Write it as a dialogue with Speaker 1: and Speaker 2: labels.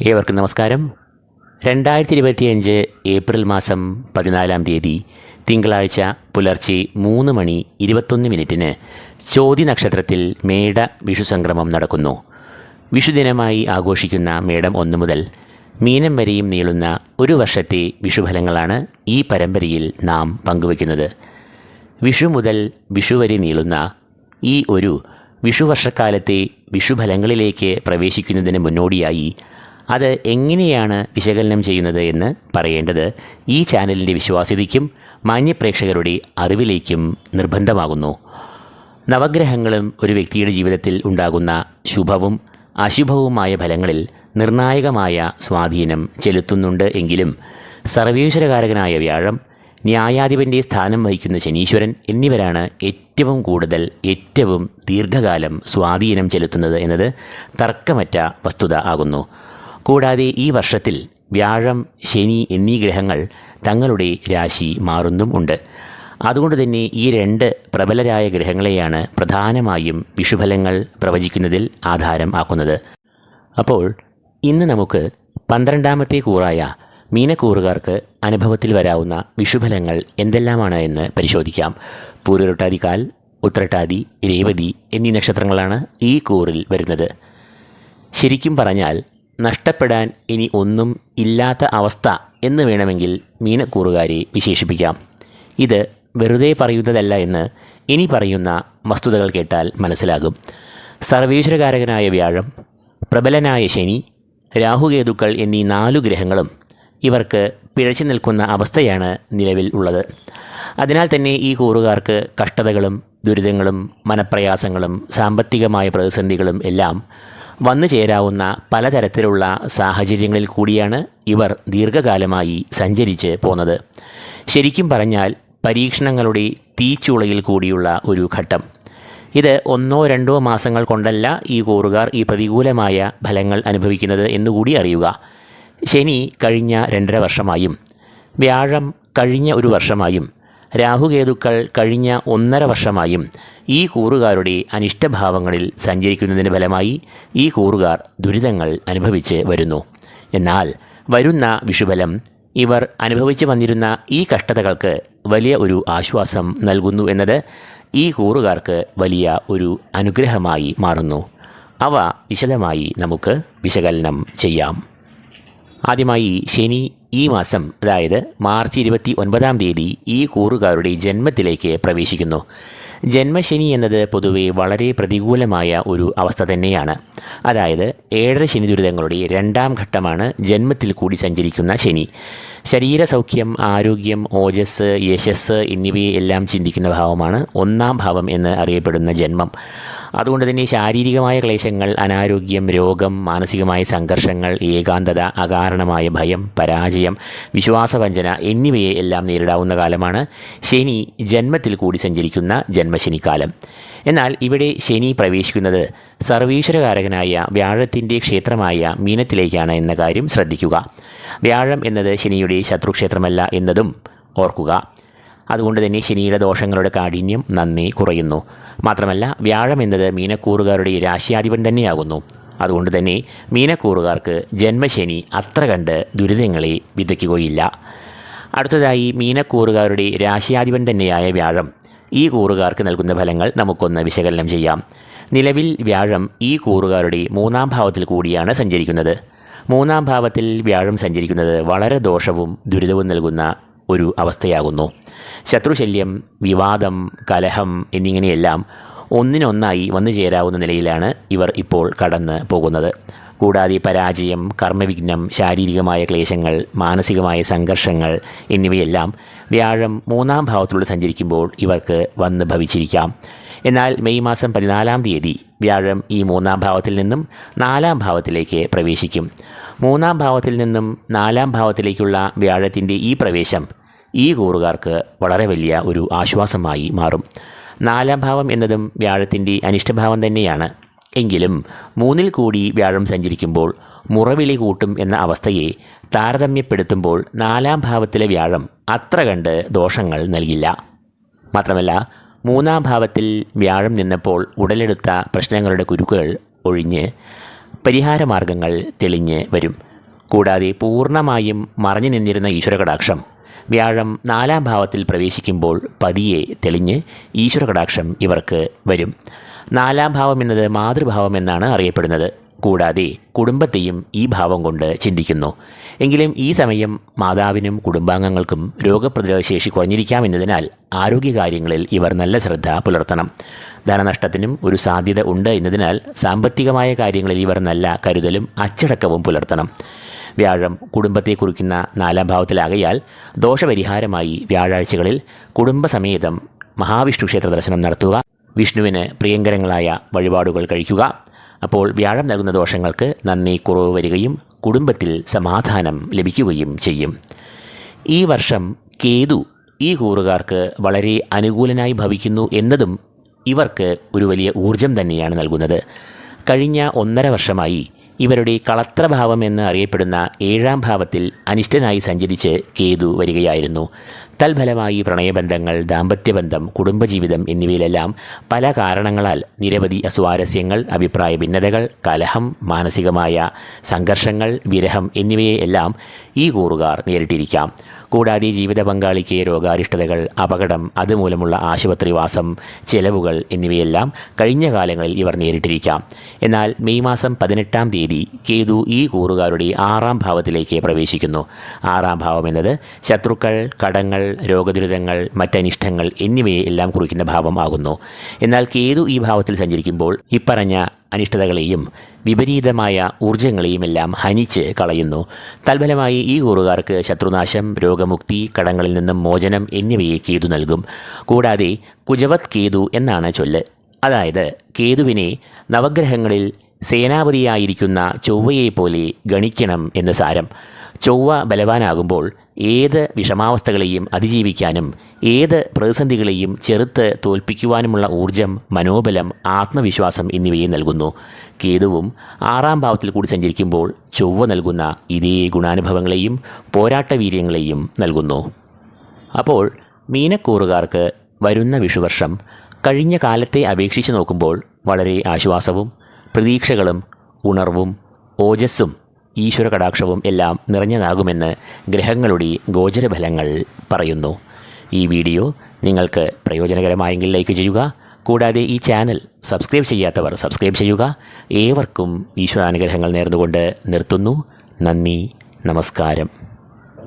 Speaker 1: ഏവർക്കും നമസ്കാരം. രണ്ടായിരത്തി ഇരുപത്തിയഞ്ച് ഏപ്രിൽ മാസം പതിനാലാം തീയതി തിങ്കളാഴ്ച പുലർച്ചെ മൂന്ന് മണി ഇരുപത്തൊന്ന് മിനിറ്റിന് ചോതി നക്ഷത്രത്തിൽ മേട വിഷു സംക്രമം നടക്കുന്നു. വിഷുദിനമായി ആഘോഷിക്കുന്ന മേടം ഒന്ന് മുതൽ മീനം വരെയും നീളുന്ന ഒരു വർഷത്തെ വിഷുഫലങ്ങളാണ് ഈ പരമ്പരയിൽ നാം പങ്കുവയ്ക്കുന്നത്. വിഷു മുതൽ വിഷു വരെ നീളുന്ന ഈ ഒരു വിഷുവർഷക്കാലത്തെ വിഷുഫലങ്ങളിലേക്ക് പ്രവേശിക്കുന്നതിന് മുന്നോടിയായി അത് എങ്ങനെയാണ് വിശകലനം ചെയ്യുന്നത് എന്ന് പറയേണ്ടത് ഈ ചാനലിന്റെ വിശ്വാസ്യതയ്ക്കും മാന്യപ്രേക്ഷകരുടെ അറിവിലേക്കും നിർബന്ധമാകുന്നു. നവഗ്രഹങ്ങളും ഒരു വ്യക്തിയുടെ ജീവിതത്തിൽ ഉണ്ടാകുന്ന ശുഭവും അശുഭവുമായ ഫലങ്ങളിൽ നിർണായകമായ സ്വാധീനം ചെലുത്തുന്നുണ്ട് എങ്കിലും സർവേശ്വരകാരകനായ വ്യാഴം ന്യായാധിപന്റെ സ്ഥാനം വഹിക്കുന്ന ശനീശ്വരൻ എന്നിവരാണ് ഏറ്റവും കൂടുതൽ ഏറ്റവും ദീർഘകാലം സ്വാധീനം ചെലുത്തുന്നത് എന്നത് തർക്കമറ്റ വസ്തുത ആകുന്നു. കൂടാതെ ഈ വർഷത്തിൽ വ്യാഴം ശനി എന്നീ ഗ്രഹങ്ങൾ തങ്ങളുടെ രാശി മാറുന്നും ഉണ്ട്. അതുകൊണ്ട് തന്നെ ഈ രണ്ട് പ്രബലരായ ഗ്രഹങ്ങളെയാണ് പ്രധാനമായും വിഷുഫലങ്ങൾ പ്രവചിക്കുന്നതിൽ ആധാരം ആക്കുന്നത്. അപ്പോൾ ഇന്ന് നമുക്ക് പന്ത്രണ്ടാമത്തെ കൂറായ മീനക്കൂറുകാർക്ക് അനുഭവത്തിൽ വരാവുന്ന വിഷുഫലങ്ങൾ എന്തെല്ലാമാണ് എന്ന് പരിശോധിക്കാം. പൂരൊട്ടാതിക്കാൽ ഉത്രട്ടാതി രേവതി എന്നീ നക്ഷത്രങ്ങളാണ് ഈ കൂറിൽ വരുന്നത്. ശരിക്കും പറഞ്ഞാൽ നഷ്ടപ്പെടാൻ ഇനി ഒന്നും ഇല്ലാത്ത അവസ്ഥ എന്ന് വേണമെങ്കിൽ മീനക്കൂറുകാരെ വിശേഷിപ്പിക്കാം. ഇത് വെറുതെ പറയുന്നതല്ല എന്ന് ഇനി പറയുന്ന വസ്തുതകൾ കേട്ടാൽ മനസ്സിലാകും. സർവേശ്വരകാരകനായ വ്യാഴം പ്രബലനായ ശനി രാഹുകേതുക്കൾ എന്നീ നാലു ഗ്രഹങ്ങളും ഇവർക്ക് പിഴച്ചു നിൽക്കുന്ന അവസ്ഥയാണ് നിലവിൽ ഉള്ളത്. അതിനാൽ തന്നെ ഈ കൂറുകാർക്ക് കഷ്ടതകളും ദുരിതങ്ങളും മനപ്രയാസങ്ങളും സാമ്പത്തികമായ പ്രതിസന്ധികളും എല്ലാം വന്നു ചേരാവുന്ന പലതരത്തിലുള്ള സാഹചര്യങ്ങളിൽ കൂടിയാണ് ഇവർ ദീർഘകാലമായി സഞ്ചരിച്ച് പോന്നത്. ശരിക്കും പറഞ്ഞാൽ പരീക്ഷണങ്ങളുടെ തീച്ചുളയിൽ കൂടിയുള്ള ഒരു ഘട്ടം. ഇത് ഒന്നോ രണ്ടോ മാസങ്ങൾ കൊണ്ടല്ല ഈ കൂറുകാർ ഈ പ്രതികൂലമായ ഫലങ്ങൾ അനുഭവിക്കുന്നത് എന്നുകൂടി അറിയുക. ശനി കഴിഞ്ഞ രണ്ടര വർഷമായും വ്യാഴം കഴിഞ്ഞ ഒരു വർഷമായും രാഹുകേതുക്കൾ കഴിഞ്ഞ ഒന്നര വർഷമായും ഈ കൂറുകാരുടെ അനിഷ്ടഭാവങ്ങളിൽ സഞ്ചരിക്കുന്നതിന് ഫലമായി ഈ കൂറുകാർ ദുരിതങ്ങൾ അനുഭവിച്ച് വരുന്നു. എന്നാൽ വരുന്ന വിഷുബലം ഇവർ അനുഭവിച്ചു വന്നിരുന്ന ഈ കഷ്ടതകൾക്ക് വലിയ ഒരു ആശ്വാസം നൽകുന്നു എന്നത് ഈ കൂറുകാർക്ക് വലിയ ഒരു അനുഗ്രഹമായി മാറുന്നു. അവ വിശദമായി നമുക്ക് വിശകലനം ചെയ്യാം. ആദ്യമായി ശനി ഈ മാസം അതായത് മാർച്ച് ഇരുപത്തി ഒൻപതാം തീയതി ഈ കൂറുകാരുടെ ജന്മത്തിലേക്ക് പ്രവേശിക്കുന്നു. ജന്മശനി എന്നത് പൊതുവെ വളരെ പ്രതികൂലമായ ഒരു അവസ്ഥ തന്നെയാണ്. അതായത് ഏഴര ശനി ദുരിതങ്ങളുടെ രണ്ടാം ഘട്ടമാണ് ജന്മത്തിൽ കൂടി സഞ്ചരിക്കുന്ന ശനി. ശരീരസൗഖ്യം ആരോഗ്യം ഓജസ് യശസ് എന്നിവയെ എല്ലാം ചിന്തിക്കുന്ന ഭാവമാണ് ഒന്നാം ഭാവം എന്ന് അറിയപ്പെടുന്ന ജന്മം. അതുകൊണ്ട് തന്നെ ശാരീരികമായ ക്ലേശങ്ങൾ അനാരോഗ്യം രോഗം മാനസികമായ സംഘർഷങ്ങൾ ഏകാന്തത അകാരണമായ ഭയം പരാജയം വിശ്വാസവഞ്ചന എന്നിവയെ എല്ലാം നേരിടാവുന്ന കാലമാണ് ശനി ജന്മത്തിൽ കൂടി സഞ്ചരിക്കുന്ന ജന്മശനിക്കാലം. എന്നാൽ ഇവിടെ ശനി പ്രവേശിക്കുന്നത് സർവീശ്വരകാരകനായ വ്യാഴത്തിന്റെ ക്ഷേത്രമായ മീനത്തിലേക്കാണ് എന്ന കാര്യം ശ്രദ്ധിക്കുക. വ്യാഴം എന്നത് ശനിയുടെ ശത്രുക്ഷേത്രമല്ല എന്നതും ഓർക്കുക. അതുകൊണ്ട് തന്നെ ശനിയുടെ ദോഷങ്ങളുടെ കാഠിന്യം നന്ദി കുറയുന്നു. മാത്രമല്ല വ്യാഴം എന്നത് മീനക്കൂറുകാരുടെ രാശിയാധിപൻ തന്നെയാകുന്നു. അതുകൊണ്ട് തന്നെ മീനക്കൂറുകാർക്ക് ജന്മശനി അത്ര കണ്ട് ദുരിതങ്ങളെ വിതയ്ക്കുകയില്ല. അടുത്തതായി മീനക്കൂറുകാരുടെ രാശിയാധിപൻ തന്നെയായ വ്യാഴം. ഈ കൂറുകാർക്ക് നൽകുന്ന ഫലങ്ങൾ നമുക്കൊന്ന് വിശകലനം ചെയ്യാം. നിലവിൽ വ്യാഴം ഈ കൂറുകാരുടെ മൂന്നാം ഭാവത്തിൽ കൂടിയാണ് സഞ്ചരിക്കുന്നത്. മൂന്നാം ഭാവത്തിൽ വ്യാഴം സഞ്ചരിക്കുന്നത് വളരെ ദോഷവും ദുരിതവും നൽകുന്ന ഒരു അവസ്ഥയാകുന്നു. ശത്രുശല്യം വിവാദം കലഹം എന്നിങ്ങനെയെല്ലാം ഒന്നിനൊന്നായി വന്നു ചേരാവുന്ന നിലയിലാണ് ഇവർ ഇപ്പോൾ കടന്ന് പോകുന്നത്. കൂടാതെ പരാജയം കർമ്മവിഘ്നം ശാരീരികമായ ക്ലേശങ്ങൾ മാനസികമായ സംഘർഷങ്ങൾ എന്നിവയെല്ലാം വ്യാഴം മൂന്നാം ഭാവത്തിലൂടെ സഞ്ചരിക്കുമ്പോൾ ഇവർക്ക് വന്ന് ഭവിച്ചിരിക്കാം. എന്നാൽ മെയ് മാസം പതിനാലാം തീയതി വ്യാഴം ഈ മൂന്നാം ഭാവത്തിൽ നിന്നും നാലാം ഭാവത്തിലേക്ക് പ്രവേശിക്കും. മൂന്നാം ഭാവത്തിൽ നിന്നും നാലാം ഭാവത്തിലേക്കുള്ള വ്യാഴത്തിന്റെ ഈ പ്രവേശം ഈ കൂറുകാർക്ക് വളരെ വലിയ ഒരു ആശ്വാസമായി മാറും. നാലാം ഭാവം എന്നതും വ്യാഴത്തിന്റെ അനിഷ്ടഭാവം തന്നെയാണ്. എങ്കിലും മൂന്നിൽ കൂടി വ്യാഴം സഞ്ചരിക്കുമ്പോൾ മുറവിളി കൂട്ടും എന്ന അവസ്ഥയെ താരതമ്യപ്പെടുത്തുമ്പോൾ നാലാം ഭാവത്തിലെ വ്യാഴം അത്ര കണ്ട് ദോഷങ്ങൾ നൽകില്ല. മാത്രമല്ല മൂന്നാം ഭാവത്തിൽ വ്യാഴം നിന്നപ്പോൾ ഉടലെടുത്ത പ്രശ്നങ്ങളുടെ കുരുക്കുകൾ ഒഴിഞ്ഞ് പരിഹാരമാർഗങ്ങൾ തെളിഞ്ഞ് വരും. കൂടാതെ പൂർണമായും മറഞ്ഞു നിന്നിരുന്ന ഈശ്വരകടാക്ഷം വ്യാഴം നാലാം ഭാവത്തിൽ പ്രവേശിക്കുമ്പോൾ പതിയെ തെളിഞ്ഞ് ഈശ്വരകടാക്ഷം ഇവർക്ക് വരും. നാലാം ഭാവം എന്നത് മാതൃഭാവം എന്നാണ് അറിയപ്പെടുന്നത്. കൂടാതെ കുടുംബത്തെയും ഈ ഭാവം കൊണ്ട് ചിന്തിക്കുന്നു. എങ്കിലും ഈ സമയം മാതാവിനും കുടുംബാംഗങ്ങൾക്കും രോഗപ്രതിരോധ ശേഷി കുറഞ്ഞിരിക്കാമെന്നതിനാൽ ആരോഗ്യകാര്യങ്ങളിൽ ഇവർ നല്ല ശ്രദ്ധ പുലർത്തണം. ധനനഷ്ടത്തിനും ഒരു സാധ്യത ഉണ്ട് എന്നതിനാൽ സാമ്പത്തികമായ കാര്യങ്ങളിൽ ഇവർ നല്ല കരുതലും അച്ചടക്കവും പുലർത്തണം. വ്യാഴം കുടുംബത്തെ കുറിക്കുന്ന നാലാം ഭാവത്തിലാകയാൽ ദോഷപരിഹാരമായി വ്യാഴാഴ്ചകളിൽ കുടുംബസമേതം മഹാവിഷ്ണു ക്ഷേത്ര ദർശനം നടത്തുക. വിഷ്ണുവിന് പ്രിയങ്കരങ്ങളായ വഴിപാടുകൾ കഴിക്കുക. അപ്പോൾ വ്യാഴം നൽകുന്ന ദോഷങ്ങൾക്ക് നന്ദി കുറവ് വരികയും കുടുംബത്തിൽ സമാധാനം ലഭിക്കുകയും ചെയ്യും. ഈ വർഷം കേതു ഈ കൂറുകാർക്ക് വളരെ അനുകൂലനായി ഭവിക്കുന്നു എന്നതും ഇവർക്ക് ഒരു വലിയ ഊർജം തന്നെയാണ് നൽകുന്നത്. കഴിഞ്ഞ ഒന്നര വർഷമായി ഇവരുടെ കളത്രഭാവം എന്ന് അറിയപ്പെടുന്ന ഏഴാം ഭാവത്തിൽ അനിഷ്ടനായി സഞ്ചരിച്ച് കേതു വരികയായിരുന്നു. തൽഫലമായി പ്രണയബന്ധങ്ങൾ ദാമ്പത്യബന്ധം കുടുംബജീവിതം എന്നിവയിലെല്ലാം പല കാരണങ്ങളാൽ നിരവധി അസ്വാരസ്യങ്ങൾ അഭിപ്രായ ഭിന്നതകൾ കലഹം മാനസികമായ സംഘർഷങ്ങൾ വിരഹം എന്നിവയെല്ലാം ഈ കൂറുകാർ നേരിട്ടിരിക്കാം. കൂടാതെ ജീവിത പങ്കാളിക്ക് രോഗാരിഷ്ടതകൾ അപകടം അതുമൂലമുള്ള ആശുപത്രിവാസം ചെലവുകൾ എന്നിവയെല്ലാം കഴിഞ്ഞ കാലങ്ങളിൽ ഇവർ നേരിട്ടിരിക്കാം. എന്നാൽ മെയ് മാസം പതിനെട്ടാം തീയതി കേതു ഈ കൂറുകാരുടെ ആറാം ഭാവത്തിലേക്ക് പ്രവേശിക്കുന്നു. ആറാം ഭാവം എന്നത് ശത്രുക്കൾ കടങ്ങൾ രോഗദുരിതങ്ങൾ മറ്റനിഷ്ടങ്ങൾ എന്നിവയെ എല്ലാം കുറിക്കുന്ന ഭാവം ആകുന്നു. എന്നാൽ കേതു ഈ ഭാവത്തിൽ സഞ്ചരിക്കുമ്പോൾ ഇപ്പറഞ്ഞ അനിഷ്ടതകളെയും വിപരീതമായ ഊർജങ്ങളെയുമെല്ലാം ഹനിച്ച് കളയുന്നു. തൽഫലമായി ഈ കൂറുകാർക്ക് ശത്രുനാശം രോഗമുക്തി കടങ്ങളിൽ നിന്നും മോചനം എന്നിവയെ കേതു നൽകും. കൂടാതെ കുജവത് കേതു എന്നാണ് ചൊല്ല്. അതായത് കേതുവിനെ നവഗ്രഹങ്ങളിൽ സേനാപതിയായിരിക്കുന്ന ചൊവ്വയെപ്പോലെ ഗണിക്കണം എന്ന് സാരം. ചൊവ്വ ബലവാനാകുമ്പോൾ ഏത് വിഷമാവസ്ഥകളെയും അതിജീവിക്കാനും ഏത് പ്രതിസന്ധികളെയും ചെറുത്ത് തോൽപ്പിക്കുവാനുമുള്ള ഊർജം മനോബലം ആത്മവിശ്വാസം എന്നിവയെ നൽകുന്നു. കേതുവും ആറാം ഭാവത്തിൽ കൂടി സഞ്ചരിക്കുമ്പോൾ ചൊവ്വ നൽകുന്ന ഇതേ ഗുണാനുഭവങ്ങളെയും പോരാട്ടവീര്യങ്ങളെയും നൽകുന്നു. അപ്പോൾ മീനക്കൂറുകാർക്ക് വരുന്ന വിഷുവർഷം കഴിഞ്ഞ കാലത്തെ അപേക്ഷിച്ച് നോക്കുമ്പോൾ വളരെ ആശ്വാസവും പ്രതീക്ഷകളും ഉണർവും ഓജസ്സും ഈശ്വര കടാക്ഷവും എല്ലാം നിറഞ്ഞതാകുമെന്ന് ഗ്രഹങ്ങളുടെ ഗോചരഫലങ്ങൾ പറയുന്നു. ഈ വീഡിയോ നിങ്ങൾക്ക് പ്രയോജനകരമായെങ്കിൽ ലൈക്ക് ചെയ്യുക. കൂടാതെ ഈ ചാനൽ സബ്സ്ക്രൈബ് ചെയ്യാത്തവർ സബ്സ്ക്രൈബ് ചെയ്യുക. ഏവർക്കും ഈശ്വരാനുഗ്രഹങ്ങൾ നേർന്നുകൊണ്ട് നിർത്തുന്നു. നന്ദി നമസ്കാരം.